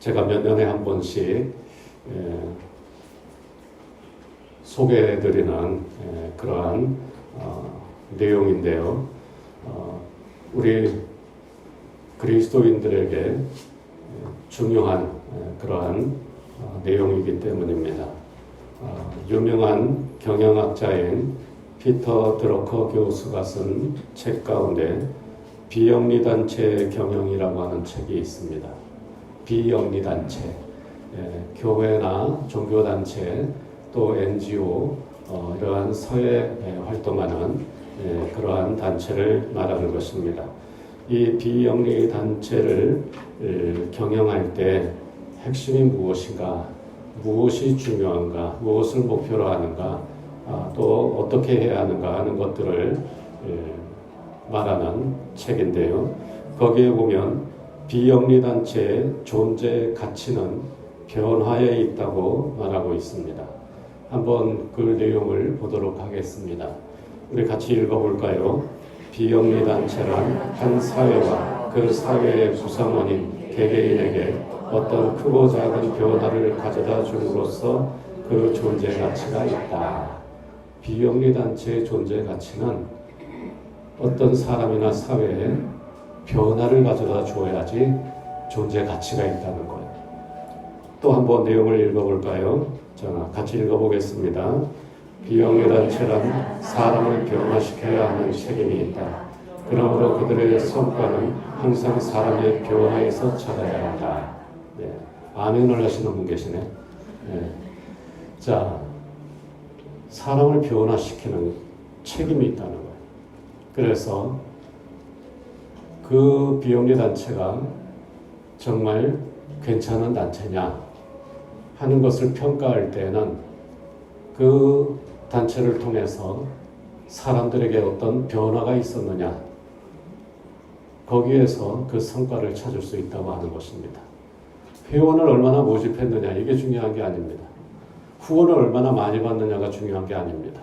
제가 몇 년에 한 번씩 예, 소개해드리는 예, 그러한 어, 내용인데요. 어, 우리 그리스도인들에게 예, 중요한 예, 그러한 어, 내용이기 때문입니다. 어, 유명한 경영학자인 피터 드러커 교수가 쓴 책 가운데 비영리 단체 경영이라고 하는 책이 있습니다. 비영리 단체, 예, 교회나 종교 단체 또 NGO 어, 이러한 사회 예, 활동하는 예, 그러한 단체를 말하는 것입니다. 이 비영리 단체를 예, 경영할 때 핵심이 무엇인가, 무엇이 중요한가, 무엇을 목표로 하는가, 아, 또 어떻게 해야 하는가 하는 것들을 예, 말하는 책인데요. 거기에 보면 비영리 단체의 존재 가치는 변화에 있다고 말하고 있습니다. 한번 그 내용을 보도록 하겠습니다. 우리 같이 읽어볼까요? 비영리 단체란 한 사회와 그 사회의 구성원인 개개인에게 어떤 크고 작은 변화를 가져다 줌으로써 그 존재 가치가 있다. 비영리 단체의 존재 가치는 어떤 사람이나 사회에 변화를 가져다 줘야지 존재 가치가 있다는 거예요. 또 한번 내용을 읽어볼까요? 자, 같이 읽어보겠습니다. 비영리 단체란 사람을 변화시켜야 하는 책임이 있다. 그러므로 그들의 성과는 항상 사람의 변화에서 찾아야 한다. 네. 아멘을 하시는 분 계시네. 네. 자, 사람을 변화시키는 책임이 있다는 거예요. 그래서 그 비영리 단체가 정말 괜찮은 단체냐 하는 것을 평가할 때는 그 단체를 통해서 사람들에게 어떤 변화가 있었느냐 거기에서 그 성과를 찾을 수 있다고 하는 것입니다. 회원을 얼마나 모집했느냐 이게 중요한 게 아닙니다. 후원을 얼마나 많이 받느냐가 중요한 게 아닙니다.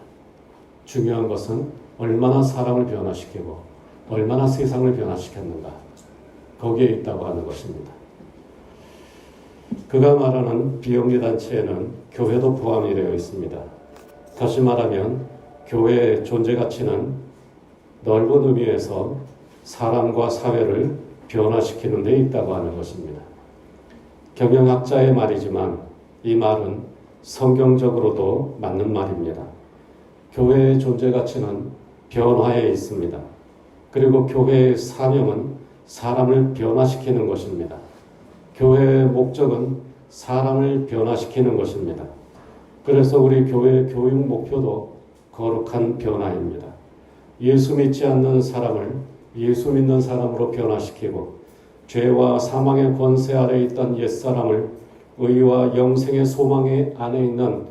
중요한 것은 얼마나 사람을 변화시키고 얼마나 세상을 변화시켰는가 거기에 있다고 하는 것입니다. 그가 말하는 비영리 단체에는 교회도 포함이 되어 있습니다. 다시 말하면 교회의 존재 가치는 넓은 의미에서 사람과 사회를 변화시키는 데 있다고 하는 것입니다. 경영학자의 말이지만 이 말은 성경적으로도 맞는 말입니다. 교회의 존재 가치는 변화에 있습니다. 그리고 교회의 사명은 사람을 변화시키는 것입니다. 교회의 목적은 사람을 변화시키는 것입니다. 그래서 우리 교회의 교육 목표도 거룩한 변화입니다. 예수 믿지 않는 사람을 예수 믿는 사람으로 변화시키고 죄와 사망의 권세 아래 있던 옛사람을 의와 영생의 소망의 안에 있는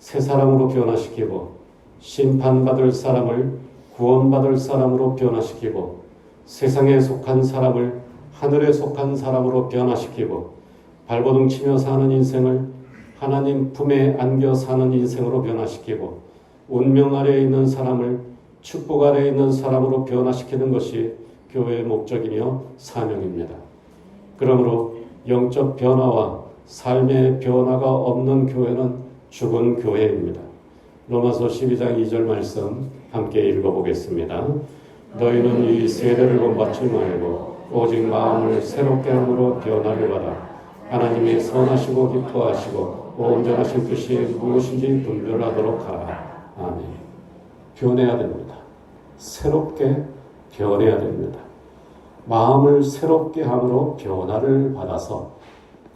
새 사람으로 변화시키고 심판받을 사람을 구원받을 사람으로 변화시키고 세상에 속한 사람을 하늘에 속한 사람으로 변화시키고 발버둥 치며 사는 인생을 하나님 품에 안겨 사는 인생으로 변화시키고 운명 아래에 있는 사람을 축복 아래에 있는 사람으로 변화시키는 것이 교회의 목적이며 사명입니다. 그러므로 영적 변화와 삶의 변화가 없는 교회는 죽은 교회입니다. 로마서 12장 2절 말씀 함께 읽어보겠습니다. 너희는 이 세대를 본받지 말고 오직 마음을 새롭게 함으로 변화를 받아 하나님의 선하시고 기뻐하시고 온전하신 뜻이 무엇인지 분별하도록 하라. 아멘. 변해야 됩니다. 새롭게 변해야 됩니다. 마음을 새롭게 함으로 변화를 받아서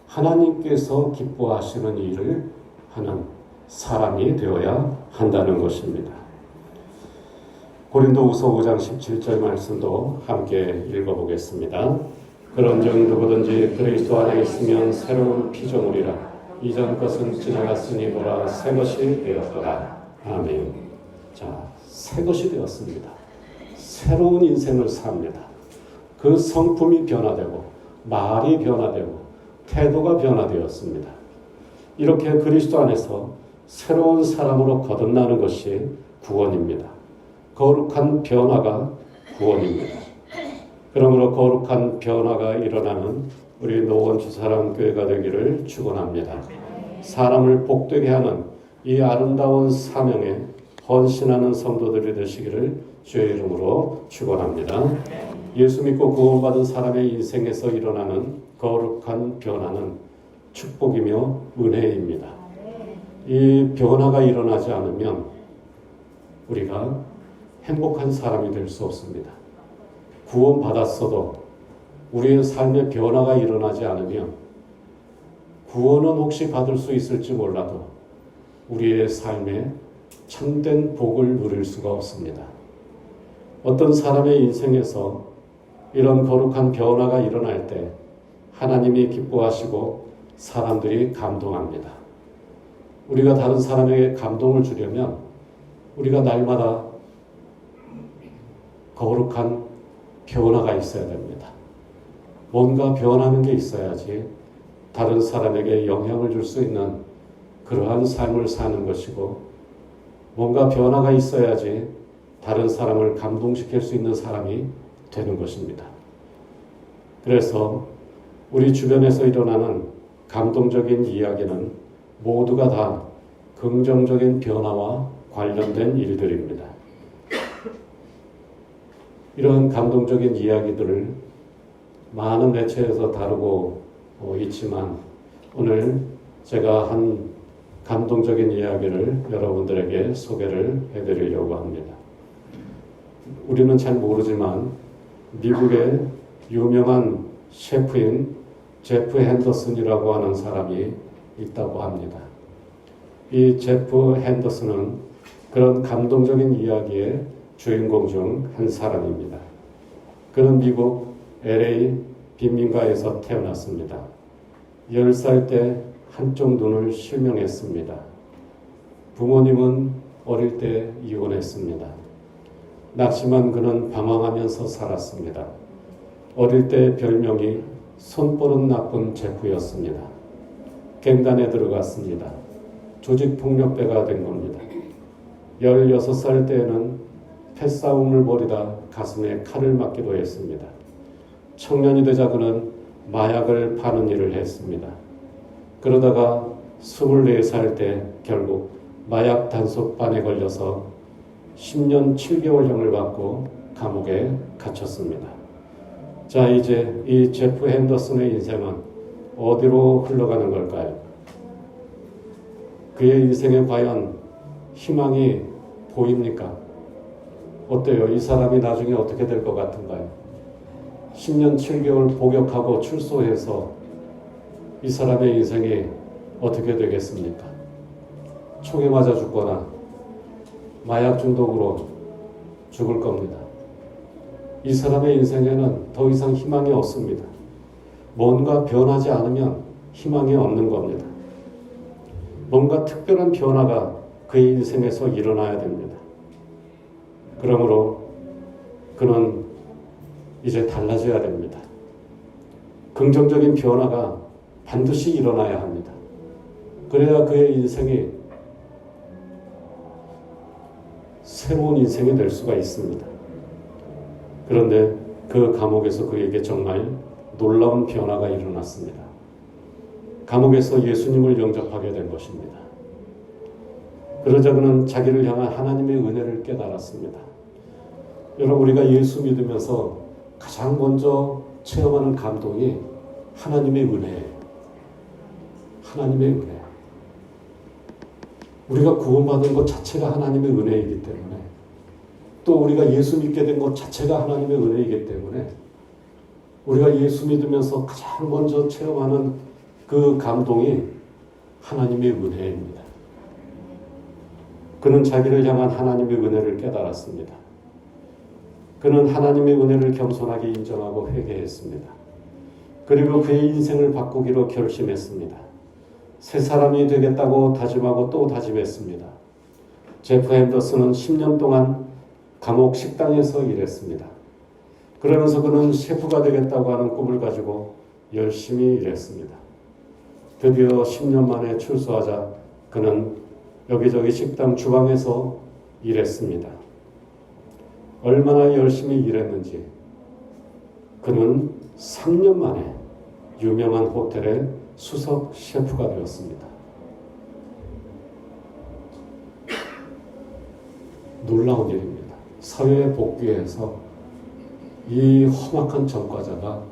하나님께서 기뻐하시는 일을 하는 사람이 되어야 한다는 것입니다. 고린도후서 5장 17절 말씀도 함께 읽어보겠습니다. 그런즉 누구든지 그리스도 안에 있으면 새로운 피조물이라 이전 것은 지나갔으니 보라 새 것이 되었더라. 아멘. 자, 새 것이 되었습니다. 새로운 인생을 삽니다. 그 성품이 변화되고 말이 변화되고 태도가 변화되었습니다. 이렇게 그리스도 안에서 새로운 사람으로 거듭나는 것이 구원입니다. 거룩한 변화가 구원입니다. 그러므로 거룩한 변화가 일어나는 우리 노원 주 사랑교회가 되기를 축원합니다. 사람을 복되게 하는 이 아름다운 사명에 헌신하는 성도들이 되시기를 주의 이름으로 축원합니다. 예수 믿고 구원받은 사람의 인생에서 일어나는 거룩한 변화는 축복이며 은혜입니다. 이 변화가 일어나지 않으면 우리가 행복한 사람이 될 수 없습니다. 구원받았어도 우리의 삶의 변화가 일어나지 않으면 구원은 혹시 받을 수 있을지 몰라도 우리의 삶에 참된 복을 누릴 수가 없습니다. 어떤 사람의 인생에서 이런 거룩한 변화가 일어날 때 하나님이 기뻐하시고 사람들이 감동합니다. 우리가 다른 사람에게 감동을 주려면 우리가 날마다 거룩한 변화가 있어야 됩니다. 뭔가 변하는 게 있어야지 다른 사람에게 영향을 줄 수 있는 그러한 삶을 사는 것이고 뭔가 변화가 있어야지 다른 사람을 감동시킬 수 있는 사람이 되는 것입니다. 그래서 우리 주변에서 일어나는 감동적인 이야기는 모두가 다 긍정적인 변화와 관련된 일들입니다. 이런 감동적인 이야기들을 많은 매체에서 다루고 어, 있지만 오늘 제가 한 감동적인 이야기를 여러분들에게 소개를 해드리려고 합니다. 우리는 잘 모르지만 미국의 유명한 셰프인 제프 핸더슨이라고 하는 사람이 있다고 합니다. 이 제프 핸더슨은 그런 감동적인 이야기의 주인공 중 한 사람입니다. 그는 미국 LA 빈민가에서 태어났습니다. 10살 때 한쪽 눈을 실명했습니다. 부모님은 어릴 때 이혼했습니다. 낙심한 그는 방황하면서 살았습니다. 어릴 때 별명이 손버릇 나쁜 제프였습니다. 갱단에 들어갔습니다. 조직폭력배가 된 겁니다. 16살 때에는 패싸움을 벌이다 가슴에 칼을 맞기도 했습니다. 청년이 되자 그는 마약을 파는 일을 했습니다. 그러다가 24살 때 결국 마약 단속반에 걸려서 10년 7개월형을 받고 감옥에 갇혔습니다. 자, 이제 이 제프 핸더슨의 인생은 어디로 흘러가는 걸까요? 그의 인생에 과연 희망이 보입니까? 어때요? 이 사람이 나중에 어떻게 될 것 같은가요? 10년 7개월 복역하고 출소해서 이 사람의 인생이 어떻게 되겠습니까? 총에 맞아 죽거나 마약 중독으로 죽을 겁니다. 이 사람의 인생에는 더 이상 희망이 없습니다. 뭔가 변하지 않으면 희망이 없는 겁니다. 뭔가 특별한 변화가 그의 인생에서 일어나야 됩니다. 그러므로 그는 이제 달라져야 됩니다. 긍정적인 변화가 반드시 일어나야 합니다. 그래야 그의 인생이 새로운 인생이 될 수가 있습니다. 그런데 그 감옥에서 그에게 정말 놀라운 변화가 일어났습니다. 감옥에서 예수님을 영접하게 된 것입니다. 그러자 그는 자기를 향한 하나님의 은혜를 깨달았습니다. 여러분, 우리가 예수 믿으면서 가장 먼저 체험하는 감동이 하나님의 은혜예요. 하나님의 은혜. 우리가 구원받은 것 자체가 하나님의 은혜이기 때문에 또 우리가 예수 믿게 된 것 자체가 하나님의 은혜이기 때문에 우리가 예수 믿으면서 가장 먼저 체험하는 그 감동이 하나님의 은혜입니다. 그는 자기를 향한 하나님의 은혜를 깨달았습니다. 그는 하나님의 은혜를 겸손하게 인정하고 회개했습니다. 그리고 그의 인생을 바꾸기로 결심했습니다. 새 사람이 되겠다고 다짐하고 또 다짐했습니다. 제프 핸더슨은 10년 동안 감옥 식당에서 일했습니다. 그러면서 그는 셰프가 되겠다고 하는 꿈을 가지고 열심히 일했습니다. 드디어 10년 만에 출소하자 그는 여기저기 식당 주방에서 일했습니다. 얼마나 열심히 일했는지 그는 3년 만에 유명한 호텔의 수석 셰프가 되었습니다. 놀라운 일입니다. 사회에 복귀해서 이 험악한 전과자가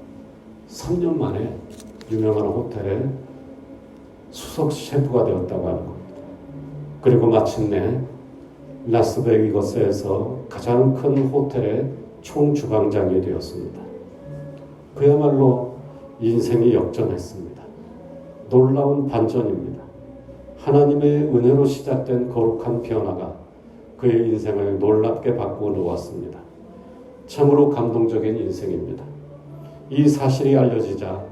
3년 만에 유명한 호텔의 수석 셰프가 되었다고 하는 겁니다. 그리고 마침내 라스베이거스에서 가장 큰 호텔의 총주방장이 되었습니다. 그야말로 인생이 역전했습니다. 놀라운 반전입니다. 하나님의 은혜로 시작된 거룩한 변화가 그의 인생을 놀랍게 바꾸어 놓았습니다. 참으로 감동적인 인생입니다. 이 사실이 알려지자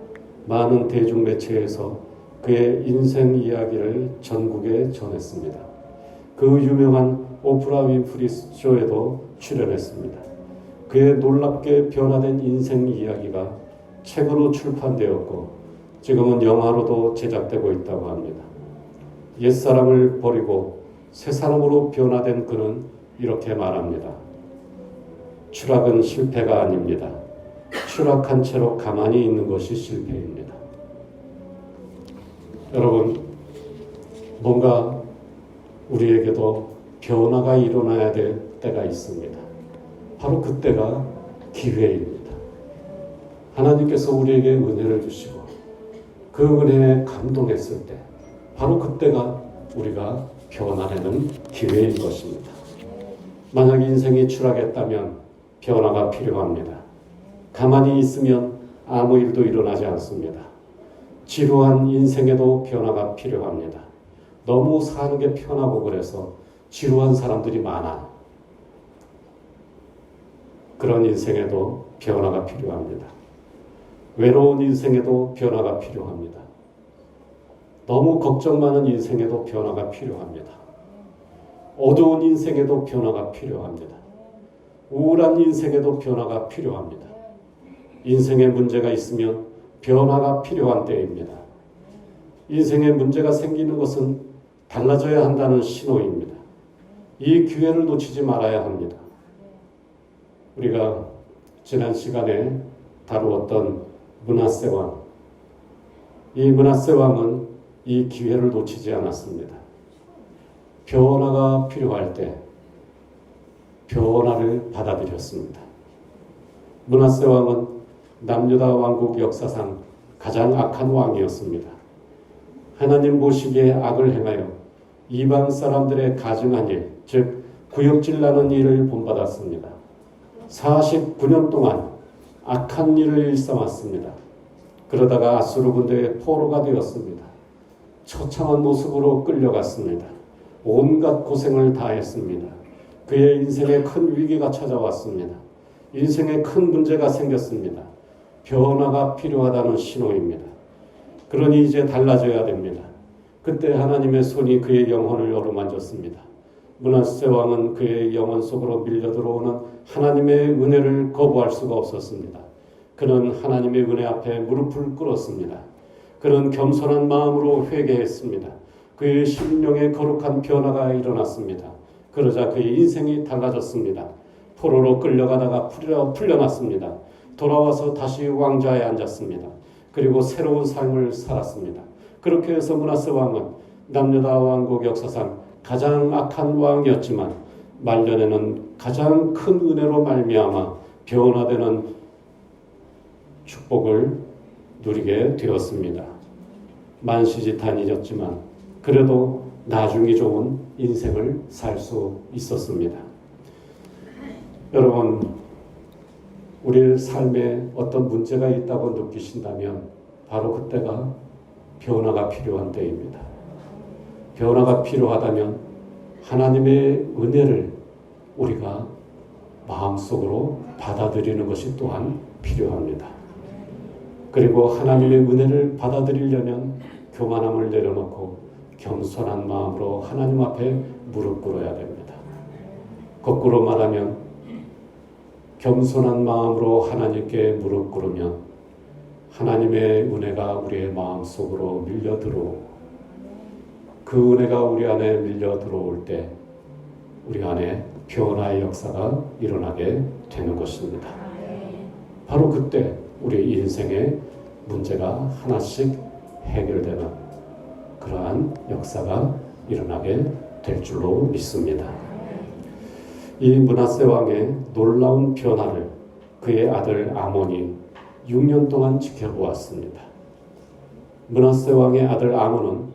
많은 대중 매체에서 그의 인생 이야기를 전국에 전했습니다. 그 유명한 오프라 윈프리 쇼에도 출연했습니다. 그의 놀랍게 변화된 인생 이야기가 책으로 출판되었고 지금은 영화로도 제작되고 있다고 합니다. 옛사람을 버리고 새 사람으로 변화된 그는 이렇게 말합니다. 추락은 실패가 아닙니다. 추락한 채로 가만히 있는 것이 실패입니다. 여러분, 뭔가 우리에게도 변화가 일어나야 될 때가 있습니다. 바로 그때가 기회입니다. 하나님께서 우리에게 은혜를 주시고 그 은혜에 감동했을 때 바로 그때가 우리가 변화되는 기회인 것입니다. 만약 인생이 추락했다면 변화가 필요합니다. 가만히 있으면 아무 일도 일어나지 않습니다. 지루한 인생에도 변화가 필요합니다. 너무 사는 게 편하고 그래서 지루한 사람들이 많아. 그런 인생에도 변화가 필요합니다. 외로운 인생에도 변화가 필요합니다. 너무 걱정 많은 인생에도 변화가 필요합니다. 어두운 인생에도 변화가 필요합니다. 우울한 인생에도 변화가 필요합니다. 인생에 문제가 있으면 변화가 필요한 때입니다. 인생에 문제가 생기는 것은 달라져야 한다는 신호입니다. 이 기회를 놓치지 말아야 합니다. 우리가 지난 시간에 다루었던 문하세 왕. 이 문하세 왕은 이 기회를 놓치지 않았습니다. 변화가 필요할 때 변화를 받아들였습니다. 문하세 왕은 남유다 왕국 역사상 가장 악한 왕이었습니다. 하나님 보시기에 악을 행하여 이방 사람들의 가증한 일, 즉 구역질 나는 일을 본받았습니다. 49년 동안 악한 일을 일삼았습니다. 그러다가 아수르 군대의 포로가 되었습니다. 처참한 모습으로 끌려갔습니다. 온갖 고생을 다했습니다. 그의 인생에 큰 위기가 찾아왔습니다. 인생에 큰 문제가 생겼습니다. 변화가 필요하다는 신호입니다. 그러니 이제 달라져야 됩니다. 그때 하나님의 손이 그의 영혼을 어루만졌습니다. 문하세 왕은 그의 영혼 속으로 밀려 들어오는 하나님의 은혜를 거부할 수가 없었습니다. 그는 하나님의 은혜 앞에 무릎을 꿇었습니다. 그는 겸손한 마음으로 회개했습니다. 그의 심령에 거룩한 변화가 일어났습니다. 그러자 그의 인생이 달라졌습니다. 포로로 끌려가다가 풀려, 풀려났습니다. 돌아와서 다시 왕좌에 앉았습니다. 그리고 새로운 삶을 살았습니다. 그렇게 해서 문하세 왕은 남유다 왕국 역사상 가장 악한 왕이었지만 말년에는 가장 큰 은혜로 말미암아 변화되는 축복을 누리게 되었습니다. 만시지탄이었지만 그래도 나중이 좋은 인생을 살 수 있었습니다. 여러분, 우리 삶에 어떤 문제가 있다고 느끼신다면 바로 그때가 변화가 필요한 때입니다. 변화가 필요하다면 하나님의 은혜를 우리가 마음속으로 받아들이는 것이 또한 필요합니다. 그리고 하나님의 은혜를 받아들이려면 교만함을 내려놓고 겸손한 마음으로 하나님 앞에 무릎 꿇어야 됩니다. 거꾸로 말하면 겸손한 마음으로 하나님께 무릎 꿇으면 하나님의 은혜가 우리의 마음 속으로 밀려 들어오고 그 은혜가 우리 안에 밀려 들어올 때 우리 안에 변화의 역사가 일어나게 되는 것입니다. 바로 그때 우리 인생의 문제가 하나씩 해결되는 그러한 역사가 일어나게 될 줄로 믿습니다. 이 문하세 왕의 놀라운 변화를 그의 아들 아몬이 6년 동안 지켜보았습니다. 문하세 왕의 아들 아몬은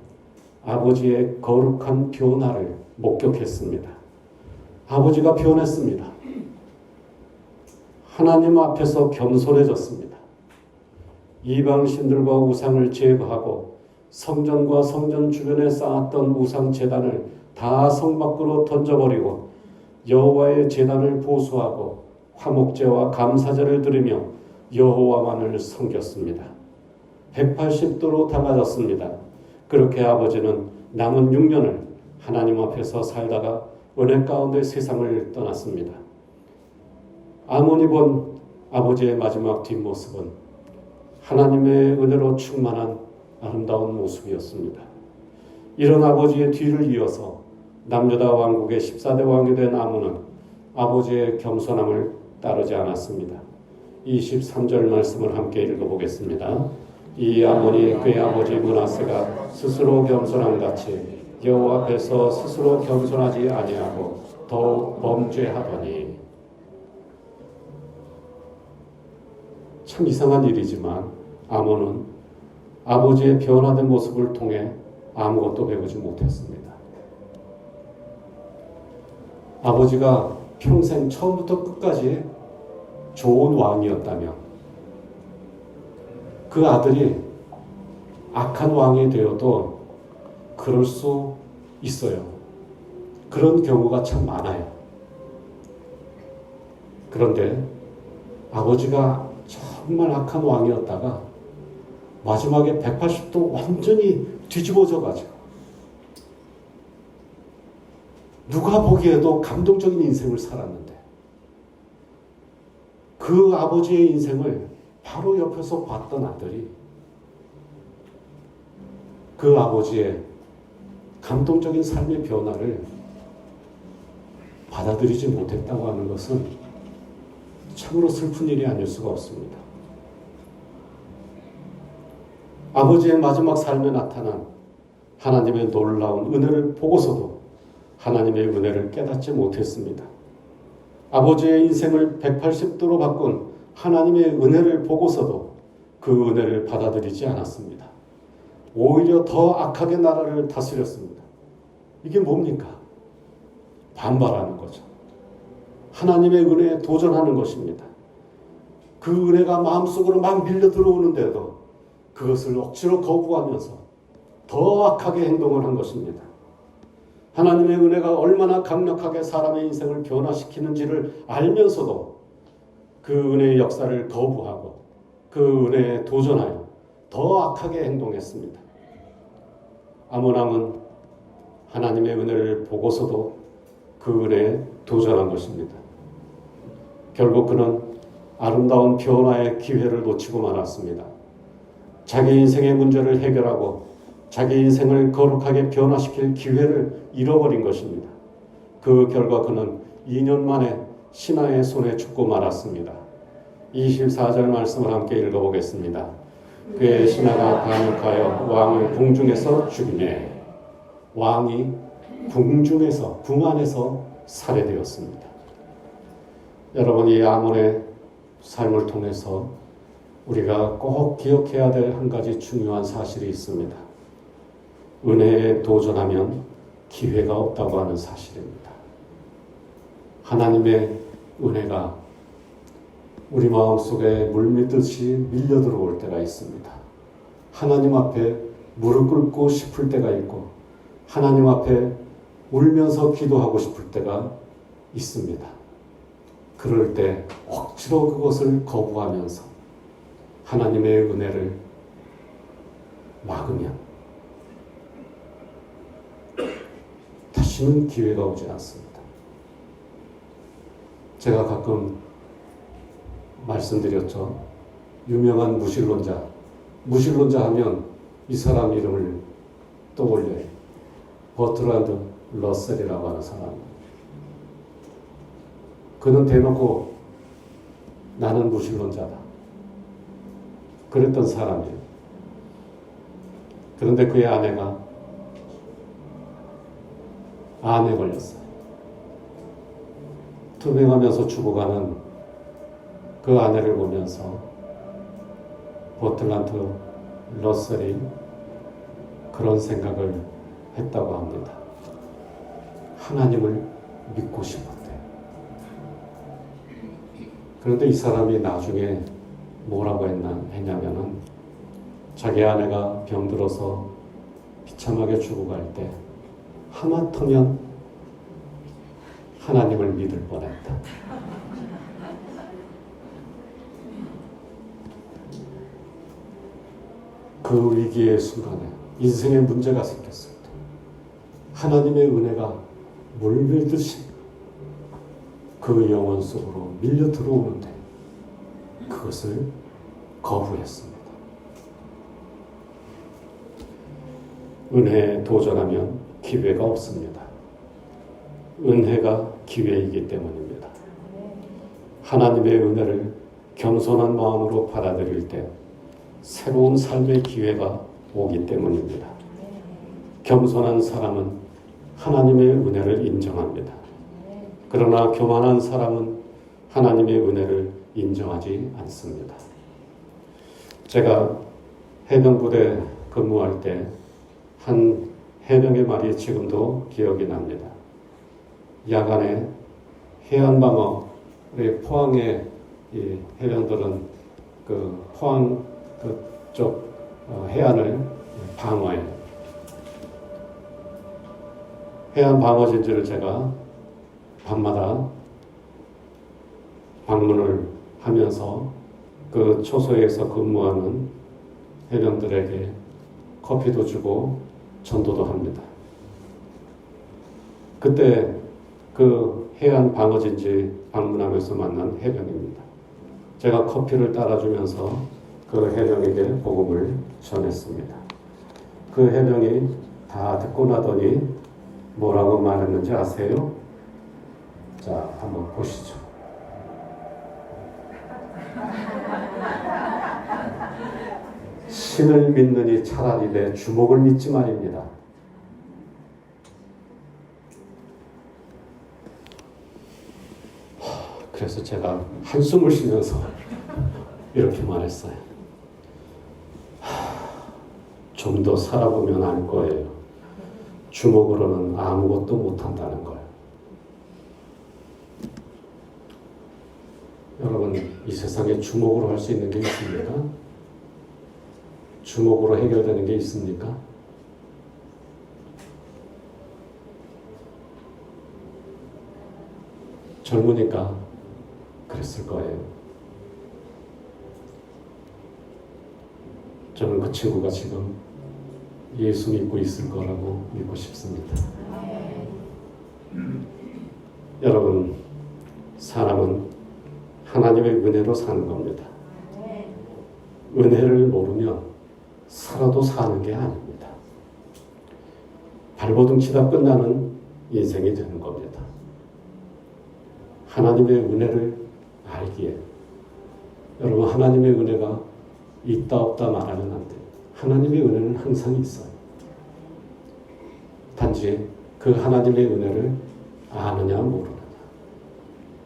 아버지의 거룩한 변화를 목격했습니다. 아버지가 변했습니다. 하나님 앞에서 겸손해졌습니다. 이방 신들과 우상을 제거하고 성전과 성전 주변에 쌓았던 우상 제단을 다 성 밖으로 던져버리고 여호와의 제단을 보수하고 화목제와 감사제를 드리며 여호와만을 섬겼습니다. 180도로 달라졌습니다. 그렇게 아버지는 남은 6년을 하나님 앞에서 살다가 은혜 가운데 세상을 떠났습니다. 아몬이 본 아버지의 마지막 뒷모습은 하나님의 은혜로 충만한 아름다운 모습이었습니다. 이런 아버지의 뒤를 이어서 남유다 왕국의 14대 왕이 된 아몬은 아버지의 겸손함을 따르지 않았습니다. 23절 말씀을 함께 읽어보겠습니다. 이 아몬이 그의 아버지 문하세가 스스로 겸손함 같이 여호와 앞에서 스스로 겸손하지 아니하고 더욱 범죄하더니 참 이상한 일이지만 아몬은 아버지의 변화된 모습을 통해 아무것도 배우지 못했습니다. 아버지가 평생 처음부터 끝까지 좋은 왕이었다면 그 아들이 악한 왕이 되어도 그럴 수 있어요. 그런 경우가 참 많아요. 그런데 아버지가 정말 악한 왕이었다가 마지막에 180도 완전히 뒤집어져 가지고 누가 보기에도 감동적인 인생을 살았는데 그 아버지의 인생을 바로 옆에서 봤던 아들이 그 아버지의 감동적인 삶의 변화를 받아들이지 못했다고 하는 것은 참으로 슬픈 일이 아닐 수가 없습니다. 아버지의 마지막 삶에 나타난 하나님의 놀라운 은혜를 보고서도 하나님의 은혜를 깨닫지 못했습니다. 아버지의 인생을 180도로 바꾼 하나님의 은혜를 보고서도 그 은혜를 받아들이지 않았습니다. 오히려 더 악하게 나라를 다스렸습니다. 이게 뭡니까? 반발하는 거죠. 하나님의 은혜에 도전하는 것입니다. 그 은혜가 마음속으로 막 밀려 들어오는데도 그것을 억지로 거부하면서 더 악하게 행동을 한 것입니다. 하나님의 은혜가 얼마나 강력하게 사람의 인생을 변화시키는지를 알면서도 그 은혜의 역사를 거부하고 그 은혜에 도전하여 더 악하게 행동했습니다. 아모남은 하나님의 은혜를 보고서도 그 은혜에 도전한 것입니다. 결국 그는 아름다운 변화의 기회를 놓치고 말았습니다. 자기 인생의 문제를 해결하고 자기 인생을 거룩하게 변화시킬 기회를 잃어버린 것입니다. 그 결과 그는 2년 만에 신하의 손에 죽고 말았습니다. 24절 말씀을 함께 읽어보겠습니다. 그의 신하가 반역하여 왕을 궁중에서 죽이매 왕이 궁중에서 궁 안에서 살해되었습니다. 여러분 이 아몬의 삶을 통해서 우리가 꼭 기억해야 될 한 가지 중요한 사실이 있습니다. 은혜에 도전하면 기회가 없다고 하는 사실입니다. 하나님의 은혜가 우리 마음 속에 물밀듯이 밀려 들어올 때가 있습니다. 하나님 앞에 무릎 꿇고 싶을 때가 있고 하나님 앞에 울면서 기도하고 싶을 때가 있습니다. 그럴 때 억지로 그것을 거부하면서 하나님의 은혜를 막으면 다시는 기회가 오지 않습니다. 제가 가끔 말씀드렸죠. 유명한 무신론자. 무신론자 하면 이 사람 이름을 떠올려요. 버트란드 러셀이라고 하는 사람. 그는 대놓고 나는 무신론자다. 그랬던 사람이에요. 그런데 그의 아내가 암에 걸렸어요. 투병하면서 죽어가는 그 아내를 보면서 버틀란트 러셀이 그런 생각을 했다고 합니다. 하나님을 믿고 싶었대요. 그런데 이 사람이 나중에 뭐라고 했나, 했냐면은 자기 아내가 병들어서 비참하게 죽어갈 때 하마터면 하나님을 믿을 뻔했다. 그 위기의 순간에 인생에 문제가 생겼을 때 하나님의 은혜가 물밀듯이 그 영혼 속으로 밀려 들어오는데 그것을 거부했습니다. 은혜에 도전하면 기회가 없습니다. 은혜가 기회이기 때문입니다. 하나님의 은혜를 겸손한 마음으로 받아들일 때 새로운 삶의 기회가 오기 때문입니다. 겸손한 사람은 하나님의 은혜를 인정합니다. 그러나 교만한 사람은 하나님의 은혜를 인정하지 않습니다. 제가 해병부대 근무할 때 한 해병의 말이 지금도 기억이 납니다. 야간에 해안방어, 우리 포항의 이 해병들은 그 포항 그쪽 어, 해안을 방어해요. 해안 방어 진지를 제가 밤마다 방문을 하면서 그 초소에서 근무하는 해병들에게 커피도 주고 전도도 합니다. 그때 그 해안 방어진지 방문하면서 만난 해병입니다. 제가 커피를 따라주면서 그 해병에게 복음을 전했습니다. 그 해병이 다 듣고 나더니 뭐라고 말했는지 아세요? 자, 한번 보시죠. 신을 믿느니 차라리 내 주먹을 믿지 말입니다. 그래서 제가 한숨을 쉬면서 이렇게 말했어요. 좀 더 살아보면 알 거예요. 주먹으로는 아무것도 못한다는 걸. 여러분, 이 세상에 주먹으로 할 수 있는 게 있습니까? 주먹으로 해결되는 게 있습니까? 젊으니까 그랬을 거예요. 저는 그 친구가 지금 예수 믿고 있을 거라고 믿고 싶습니다. 여러분, 사람은 하나님의 은혜로 사는 겁니다. 은혜를 모르면 살아도 사는 게 아닙니다. 발버둥 치다 끝나는 인생이 되는 겁니다. 하나님의 은혜를 알기에 여러분 하나님의 은혜가 있다 없다 말하면 안 돼요. 하나님의 은혜는 항상 있어요. 단지 그 하나님의 은혜를 아느냐 모르느냐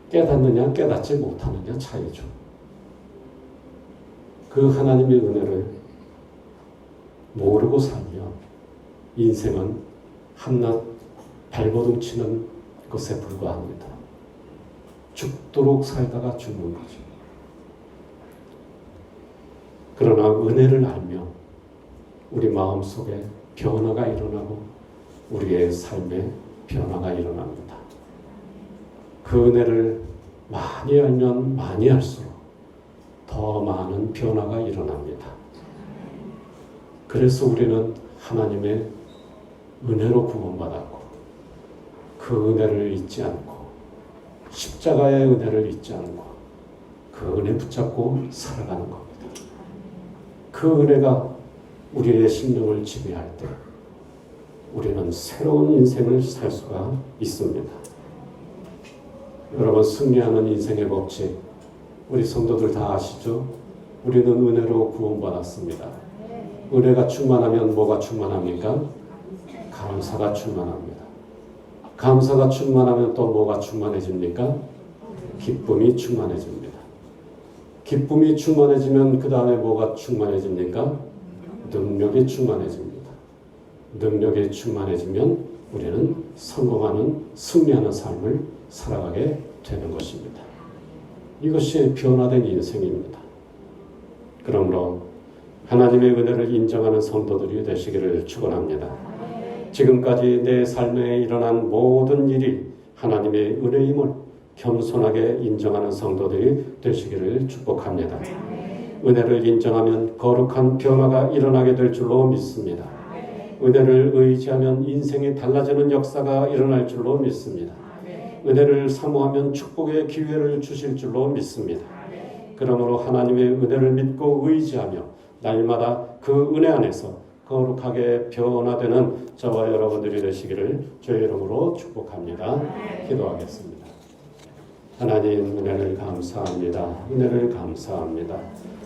깨닫느냐 깨닫지 못하느냐 차이죠. 그 하나님의 은혜를 모르고 살면 인생은 한낱 발버둥 치는 것에 불과합니다. 죽도록 살다가 죽는 거죠. 그러나 은혜를 알면 우리 마음 속에 변화가 일어나고 우리의 삶에 변화가 일어납니다. 그 은혜를 많이 알면 많이 할수록 더 많은 변화가 일어납니다. 그래서 우리는 하나님의 은혜로 구원받았고 그 은혜를 잊지 않고 십자가의 은혜를 잊지 않고 그 은혜 붙잡고 살아가는 겁니다. 그 은혜가 우리의 심령을 지배할 때 우리는 새로운 인생을 살 수가 있습니다. 여러분 승리하는 인생의 법칙 우리 성도들 다 아시죠? 우리는 은혜로 구원받았습니다. 은혜가 충만하면 뭐가 충만합니까? 감사가 충만합니다. 감사가 충만하면 또 뭐가 충만해집니까? 기쁨이 충만해집니다. 기쁨이 충만해지면 그 다음에 뭐가 충만해집니까? 능력이 충만해집니다. 능력이 충만해지면 우리는 성공하는 승리하는 삶을 살아가게 되는 것입니다. 이것이 변화된 인생입니다. 그러므로 하나님의 은혜를 인정하는 성도들이 되시기를 축원합니다. 지금까지 내 삶에 일어난 모든 일이 하나님의 은혜임을 겸손하게 인정하는 성도들이 되시기를 축복합니다. 은혜를 인정하면 거룩한 변화가 일어나게 될 줄로 믿습니다. 은혜를 의지하면 인생이 달라지는 역사가 일어날 줄로 믿습니다. 은혜를 사모하면 축복의 기회를 주실 줄로 믿습니다. 그러므로 하나님의 은혜를 믿고 의지하며 날마다 그 은혜 안에서 거룩하게 변화되는 저와 여러분들이 되시기를 주의 이름으로 축복합니다. 기도하겠습니다. 하나님 은혜를 감사합니다. 은혜를 감사합니다.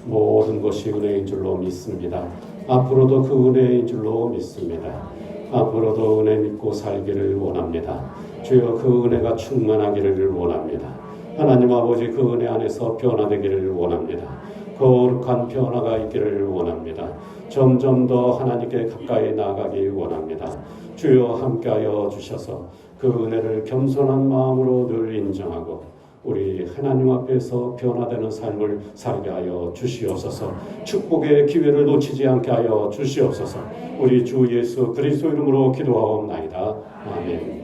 모든 것이 은혜인 줄로 믿습니다. 앞으로도 그 은혜인 줄로 믿습니다. 앞으로도 은혜 믿고 살기를 원합니다. 주여 그 은혜가 충만하기를 원합니다. 하나님 아버지 그 은혜 안에서 변화되기를 원합니다. 거룩한 변화가 있기를 원합니다. 점점 더 하나님께 가까이 나아가기 원합니다. 주여 함께하여 주셔서 그 은혜를 겸손한 마음으로 늘 인정하고 우리 하나님 앞에서 변화되는 삶을 살게 하여 주시옵소서. 축복의 기회를 놓치지 않게 하여 주시옵소서. 우리 주 예수 그리스도 이름으로 기도하옵나이다. 아멘.